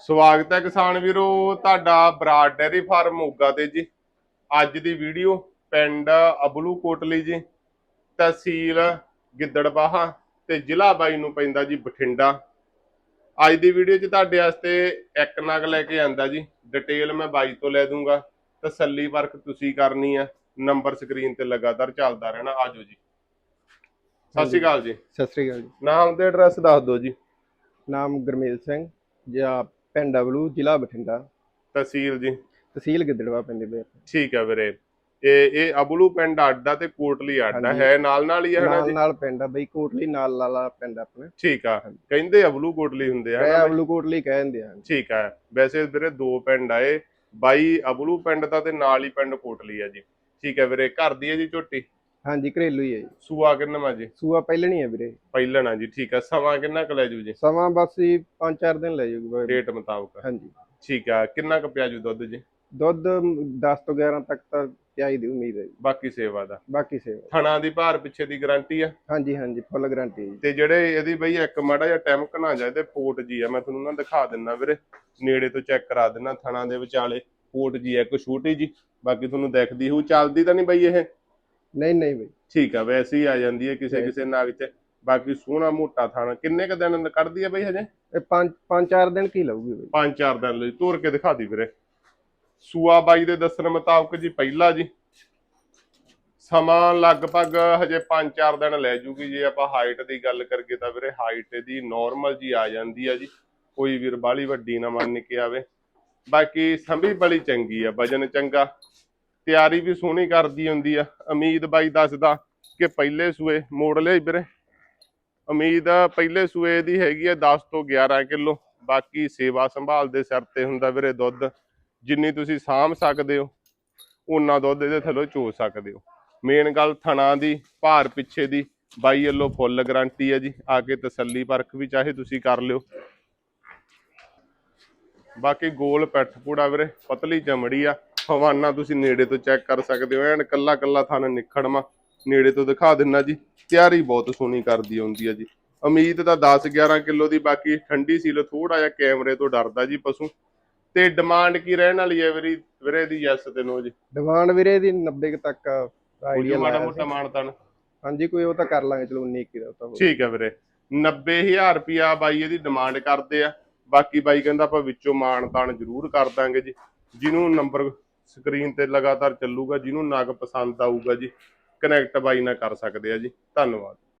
ਸਵਾਗਤ ਹੈ ਕਿਸਾਨ ਵੀਰੋ ਤੁਹਾਡਾ ਬਰਾਡ ਡੈਰੀ ਫਾਰਮ ਮੋਗਾ ਤੇ ਜੀ। ਅੱਜ ਦੀ ਵੀਡੀਓ ਪਿੰਡ ਅਬਲੂ ਕੋਟਲੀ ਜੀ ਤਹਿਸੀਲ ਗਿੱਦੜਬਾਹਾ ਤੇ ਜ਼ਿਲ੍ਹਾ ਬਾਈ ਨੂੰ ਪੈਂਦਾ ਜੀ ਬਠਿੰਡਾ। ਅੱਜ ਦੀ ਵੀਡੀਓ 'ਚ ਤੁਹਾਡੇ ਵਾਸਤੇ ਇੱਕ ਨਗ ਲੈ ਕੇ ਆਂਦਾ ਜੀ। ਡਿਟੇਲ ਮੈਂ ਬਾਈ ਤੋਂ ਲੈ ਦੂੰਗਾ। ਤਸੱਲੀ ਵਰਕ ਤੁਸੀਂ ਕਰਨੀ ਆ। ਨੰਬਰ ਸਕਰੀਨ ਤੇ ਲਗਾਤਾਰ ਚੱਲਦਾ ਰਹਿਣਾ। ਆਜੋ ਜੀ। ਸਤਿ ਸ਼੍ਰੀ ਅਕਾਲ ਜੀ। ਸਤਿ ਸ੍ਰੀ ਅਕਾਲ ਜੀ। ਨਾਮ ਤੇ ਐਡਰੈਸ ਦੱਸ ਦਿਓ ਜੀ। ਨਾਮ ਗੁਰਮੇਲ ਸਿੰਘ ਜਾਂ ਪਿੰਡ ਡਬਲੂ ਜ਼ਿਲ੍ਹਾ ਬਠਿੰਡਾ। ਤਹਿਸੀਲ ਜੀ। ਤਹਿਸੀਲ ਗਿੱਦੜਵਾ ਪੈਂਦੇ ਪਏ ਠੀਕ ਹੈ ਵੀਰੇ। ਇਹ ਇਹ ਅਬਲੂ ਪਿੰਡ ਅੱਡਾ ਤੇ ਕੋਟਲੀ ਅੱਡਾ। ਹੈ ਨਾਲ ਨਾਲ ਹੀ ਹੈ ਨਾਲ ਜੀ? ਨਾਲ ਪਿੰਡ ਆ ਬਈ ਕੋਟਲੀ ਨਾਲ ਲਾਲਾ ਪਿੰਡ ਆਪਣਾ। ਠੀਕ ਆ। ਕਹਿੰਦੇ ਅਬਲੂ ਕੋਟਲੀ ਹੁੰਦੇ ਆ ਹਨਾ ਅਬਲੂ ਕੋਟਲੀ ਕਹਿੰਦੇ ਆ ਠੀਕ ਆ। ਵੈਸੇ ਵੀਰੇ ਦੋ ਪਿੰਡ ਆਏ ਬਾਈ ਅਬਲੂ ਪਿੰਡ ਦਾ ਤੇ ਨਾਲ ਹੀ ਪਿੰਡ ਕੋਟਲੀ ਆ ਜੀ। ਠੀਕ ਹੈ ਵੀਰੇ। ਘਰ ਦੀ ਹੈ ਜੀ ਝੋਟੀ? ਹਾਂਜੀ ਘਰੇਲੂ ਹੀ ਹੈ ਜੀ। ਸੂਆ ਕਿੰਨਾ ਜੀ? ਸੂਆ ਪਹਿਲਣੀ ਹੈ ਵੀਰੇ। ਪਹਿਲਣਾ ਜੀ ਠੀਕ ਆ। ਸਮਾਂ ਕਿੰਨਾ ਕੁ ਲੈ ਜੂ ਜੀ? ਸਮਾਂ ਬਸ ਹੀ 5-4 ਦਿਨ ਲੈ ਬਈ। ਡੇਟ ਮੁਤਾਬਕ। ਹਾਂਜੀ। ਠੀਕ ਆ ਕਿੰਨਾ ਕੁ ਪਿਆ ਜੂ ਦੁੱਧ ਜੀ? ਦੁੱਧ 10 ਤੋਂ 11 ਤੱਕ ਤਾਂ ਪਿਆਈ ਦੀ ਉਮੀਦ ਹੈ ਜੀ। ਬਾਕੀ ਸੇਵਾ ਦਾ। ਬਾਕੀ ਸੇਵਾ। ਥਣਾ ਦੀ ਭਾਰ ਪਿੱਛੇ ਦੀ ਗਾਰੰਟੀ ਆ? ਹਾਂਜੀ ਹਾਂਜੀ ਫੁੱਲ ਗਾਰੰਟੀ ਜੀ। ਤੇ ਜਿਹੜੇ ਇਹਦੀ ਬਈ ਇੱਕ ਮਾੜਾ ਜਿਹਾ ਟੈਮਕ ਨਾ ਜਾਏ ਤੇ ਪੋਟ ਜੀ ਆ ਮੈਂ ਤੁਹਾਨੂੰ ਨਾ ਦਿਖਾ ਦਿੰਨਾ ਵੀਰੇ। ਨੇੜੇ ਤੋਂ ਚੈੱਕ ਕਰਾ ਦਿੰਨਾ ਥਣਾ ਦੇ ਵਿਚਾਲੇ। ਪੋਟ ਜੀ ਆ ਇੱਕ ਛੋਟੀ ਜੀ। ਬਾਕੀ ਤੁਹਾਨੂੰ ਦਿਖਦੀ ਹੋਊ। ਚੱਲਦੀ ਤਾਂ ਨਹੀਂ ਬਈ ਇਹ? ਨਹੀਂ ਨਹੀਂ ਬਈ। ਠੀਕ ਆ ਵੈਸੇ ਹੀ ਆ ਜਾਂਦੀ ਹੈ ਕਿਸੇ ਕਿਸੇ ਨਾਗ 'ਚ। ਬਾਕੀ ਸੋਹਣਾ ਮੋਟਾ ਥਾਣਾ ਕਿੰਨੇ ਕ ਦਿਨ ਕੱਢਦੀ ਆ ਬਈ ਹਜੇ? ਇਹ 5 5-4 ਦਿਨ ਕੀ ਲਊਗੀ ਬਈ। ਪੰਜ ਚਾਰ ਦਿਨ ਲਈ ਤੋਰ ਕੇ ਦਿਖਾ ਦੀ ਵੀਰੇ। ਸੂਆ ਬਾਈ ਦੇ ਦੱਸਣ ਮੁਤਾਬਕ ਜੀ ਪਹਿਲਾ ਜੀ। ਸਮਾਂ ਲਗਭਗ ਹਜੇ 5-4 ਦਿਨ ਲੈ ਜੂਗੀ ਜੇ ਆਪਾਂ ਹਾਈਟ ਦੀ ਗੱਲ ਕਰੀਏ ਤਾਂ ਵੀਰੇ ਹਾਈਟ ਇਹਦੀ ਨਾਰਮਲ ਜੀ ਆ ਜਾਂਦੀ ਆ ਜੀ। ਕੋਈ ਵੀਰ ਬਾਲੀ ਵੱਡੀ ਨਾ ਮੰਨ ਕੇ ਆਵੇ। ਬਾਕੀ ਸੰਭੀ ਬੜੀ ਚੰਗੀ ਆ ਵਜਨ ਚੰਗਾ। ਤਿਆਰੀ ਵੀ ਸੋਹਣੀ ਕਰਦੀ ਹੁੰਦੀ ਆ। ਉਮੀਦ ਬਾਈ ਦੱਸਦਾ ਕਿ ਪਹਿਲੇ ਸੂਏ ਮੋੜ ਲਿਆ ਵੀਰੇ। ਉਮੀਦ ਪਹਿਲੇ ਸੂਏ ਦੀ ਹੈਗੀ ਆ 10 ਤੋਂ 11 ਕਿਲੋ। ਬਾਕੀ ਸੇਵਾ ਸੰਭਾਲ ਦੇ ਸਿਰ ਤੇ ਹੁੰਦਾ ਵੀਰੇ ਦੁੱਧ। ਜਿੰਨੀ ਤੁਸੀਂ ਸਾਂਭ ਸਕਦੇ ਹੋ ਉਨਾ ਦੁੱਧ ਇਹਦੇ ਥੱਲੇ ਚੋ ਸਕਦੇ ਹੋ। ਮੇਨ ਗੱਲ ਥਣਾ ਦੀ, ਭਾਰ ਪਿੱਛੇ ਦੀ, ਬਾਈ ਵੱਲੋਂ ਫੁੱਲ ਗਾਰੰਟੀ ਹੈ ਜੀ। ਆ ਕੇ ਤਸੱਲੀ ਪਰਖ ਵੀ ਚਾਹੇ ਤੁਸੀਂ ਕਰ ਲਿਓ। ਬਾਕੀ ਗੋਲ ਪੈਠ ਪੂੜਾ ਵੀਰੇ, ਪਤਲੀ ਚਮੜੀ ਆ। ਹਵਾਨਾ ਤੁਸੀਂ ਨੇੜੇ ਤੋਂ ਚੈੱਕ ਕਰ ਸਕਦੇ ਹੋ ਐਨ ਕੱਲਾ ਕੱਲਾ ਥਣ ਨਿਖੜਮਾ। ਨੇੜੇ ਤੋਂ ਦਿਖਾ ਦਿੰਨਾ ਜੀ ਤਿਆਰੀ ਬਹੁਤ ਸੋਹਣੀ ਕਰਦੀ ਹੁੰਦੀ ਆ ਜੀ। ਉਮੀਦ ਤਾਂ 10 11 ਕਿਲੋ ਦੀ ਬਾਕੀ ਠੰਡੀ ਸੀਲ ਥੋੜਾ ਜਿਹਾ ਕੈਮਰੇ ਤੋਂ ਡਰਦਾ ਜੀ ਪਸ਼ੂ। ਤੇ ਡਿਮਾਂਡ ਕੀ ਰਹਿਣ ਵਾਲੀ ਹੈ ਵੀਰੇ ਵੀਰੇ ਦੀ ਯੈਸ ਤੇ ਨੋ ਜੀ? ਡਿਮਾਂਡ ਵੀਰੇ ਦੀ 90 ਕੁ ਤੱਕ ਆਈਡੀਆ ਮਾੜਾ ਮੋਟਾ। ਮਾਨਤਨ ਹਾਂਜੀ ਕੋਈ ਉਹ ਤਾਂ ਕਰ ਲਾਂਗੇ ਚਲੋ 19 ਕੀ ਦਾ ਉਹ ਤਾਂ ਠੀਕ ਹੈ ਵੀਰੇ। 90000 ਰੁਪਿਆ ਬਾਈ ਇਹਦੀ ਡਿਮਾਂਡ ਕਰਦੇ ਆ। ਬਾਕੀ ਬਾਈ ਕਹਿੰਦਾ ਆਪਾਂ ਵਿੱਚੋਂ ਮਾਨਤਾਨ ਜ਼ਰੂਰ ਕਰ ਦਾਂਗੇ ਜੀ। ਜਿਹਨੂੰ ਨੰਬਰ ਸਕਰੀਨ ਤੇ ਲਗਾਤਾਰ ਚੱਲੂਗਾ, ਜਿਹਨੂੰ ਨਗ ਪਸੰਦ ਆਊਗਾ ਜੀ ਕਨੈਕਟ ਬਾਈ ਨਾਲ ਕਰ ਸਕਦੇ ਆ ਜੀ। ਧੰਨਵਾਦ।